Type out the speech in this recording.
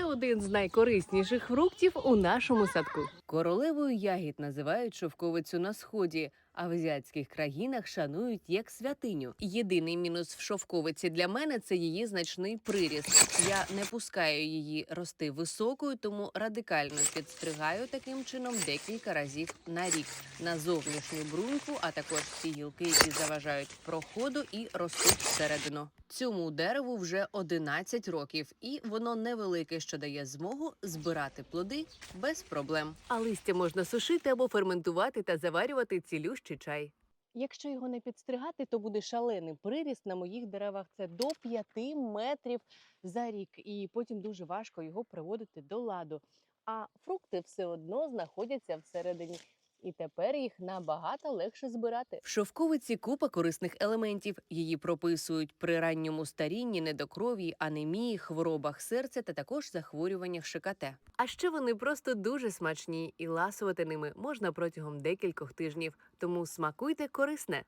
це один з найкорисніших фруктів у нашому садку. Королевою ягід називають шовковицю на сході, а в азіатських країнах шанують як святиню. Єдиний мінус в шовковиці для мене це її значний приріст. Я не пускаю її рости високою, тому радикально підстригаю таким чином декілька разів на рік на зовнішню бруньку, а також ті гілки, які заважають проходу і ростуть всередину. Цьому дереву вже 11 років, і воно невелике, що дає змогу збирати плоди без проблем. А листя можна сушити або ферментувати та заварювати цілющий чай. Якщо його не підстригати, то буде шалений приріст на моїх деревах. Це до 5 метрів за рік, і потім дуже важко його приводити до ладу. А фрукти все одно знаходяться всередині. І тепер їх набагато легше збирати. В шовковиці купа корисних елементів. Її прописують при ранньому старінні, недокров'ї, анемії, хворобах серця та також захворюваннях ШКТ. А ще вони просто дуже смачні, і ласувати ними можна протягом декількох тижнів. Тому смакуйте корисне.